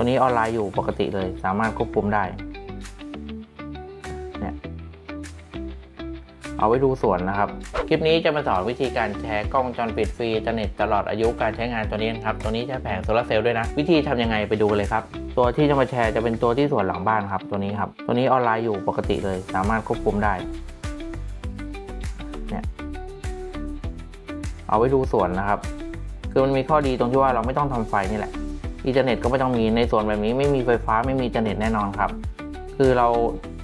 ตัวนี้ออนไลน์อยู่ปกติเลย สามารถควบคุมได้เนี่ยเอาไว้ดูสวนนะครับ คลิปนี้จะมาสอนวิธีการแชร์กล้องจรปิดฟรีอินเทอร์เน็ตตลอดอายุการใช้งานตัวนี้นะครับ ตัวนี้ใช้แผงโซลาร์เซลล์ด้วยนะ วิธีทำยังไงไปดูเลยครับ ตัวที่จะมาแชร์จะเป็นตัวที่สวนหลังบ้านครับ ตัวนี้ครับ ตัวนี้ออนไลน์อยู่ปกติเลย สามารถควบคุมได้เนี่ยเอาไว้ดูสวนนะครับ คือมันมีข้อดีตรงที่ว่าเราไม่ต้องทำไฟนี่แหละ อินเทอร์เน็ตก็ไม่ต้องมีในส่วนแบบนี้ไม่มีไฟฟ้าไม่มีอินเทอร์เน็ตแน่นอนครับ คือเรา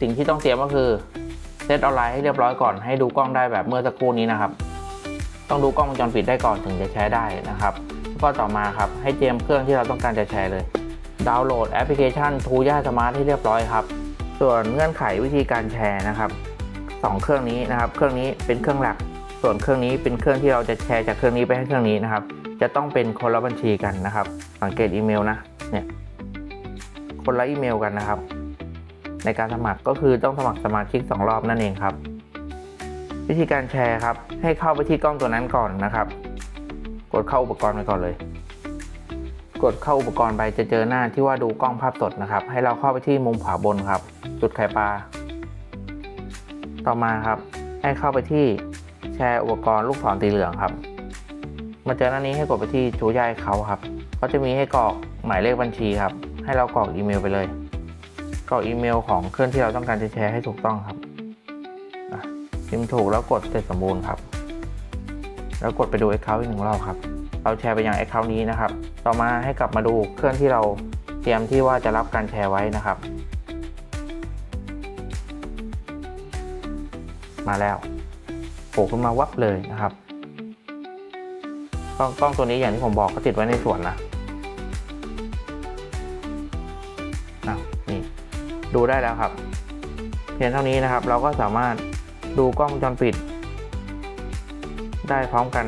สิ่งที่ต้องเตรียมก็คือเซตออนไลน์ให้เรียบร้อยก่อนให้ดูกล้องได้แบบเมื่อสักครู่นี้นะครับ ต้องดูกล้องวงจรปิดได้ก่อนถึงจะแชร์ได้นะครับแล้วก็ต่อมาครับให้เตรียมเครื่องที่เราต้องการจะแชร์เลย ดาวน์โหลดแอปพลิเคชันทูย่าสมาร์ทให้เรียบร้อยครับ ส่วนเงื่อนไขวิธีการแชร์นะครับสองเครื่องนี้นะครับ เครื่องนี้เป็นเครื่องหลัก ส่วนเครื่องนี้เป็นเครื่องที่เราจะแชร์จากเครื่องนี้ไปให้เครื่องนี้นะครับ จะต้องเป็นคนละบัญชีกันนะครับ สังเกตอีเมลนะเนี่ยคนละอีเมลกันนะครับ ในการสมัครก็คือต้องสมัครสมาชิก 2 รอบนั่นเองครับ วิธีการแชร์ครับ ให้เข้าไปที่กล้องตัวนั้นก่อนนะครับ กดเข้าอุปกรณ์ไปก่อนเลย กดเข้าอุปกรณ์ไปจะเจอหน้าที่ว่าดูกล้องภาพสดนะครับ ให้เราเข้าไปที่มุมขวาบนครับ จุดไข่ปลาต่อมาครับ ให้เข้าไปที่แชร์อุปกรณ์ลูกศรสีเหลืองครับ มาเจอหน้านี้ให้กดไปที่ชูย่ายเขาครับก็จะมีให้กรอกหมายเลขบัญชีครับ ให้เรากรอกอีเมลไปเลย กรอกอีเมลของเครื่องที่เราต้องการจะแชร์ให้ถูกต้องครับพิมพ์ถูกแล้วกดเสร็จสมบูรณ์ครับ แล้วกดไปดู Account อีกหนึ่งรอบครับ เราแชร์ไปยัง Account นี้นะครับ ต่อมาให้กลับมาดูเครื่องที่เราเตรียมที่ว่าจะรับการแชร์ไว้นะครับ มาแล้วโผล่ขึ้นมาวับเลยนะครับ กล้องกล้องตัวนี้อย่างที่ผมบอกก็ติดไว้ในสวนนะนี่ดูได้แล้วครับ เพียงเท่านี้นะครับ เราก็สามารถดูกล้องวงจรปิด ได้พร้อมกัน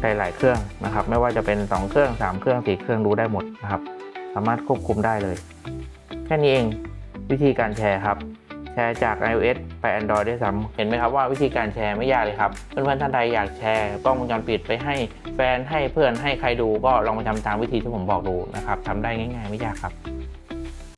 หลายๆเครื่องนะครับ ไม่ว่าจะเป็น 2 เครื่อง 3 เครื่อง4เครื่องดูได้หมดนะครับ สามารถควบคุมได้เลย แค่นี้เองวิธีการแชร์ครับ ร์จาก iOS ไป Android ได้วยซ้ำเห็นไหมครับว่าวิธีการแชร์ไม่ยากเลยครับ เพื่อนๆท่านใดอยากแชร์กล้องวงจรปิดไปให้แฟนให้เพื่อนให้ใครดูก็ลองมาทำตามวิธีที่ผมบอกดูนะครับทำได้ง่ายๆไม่ยากครับ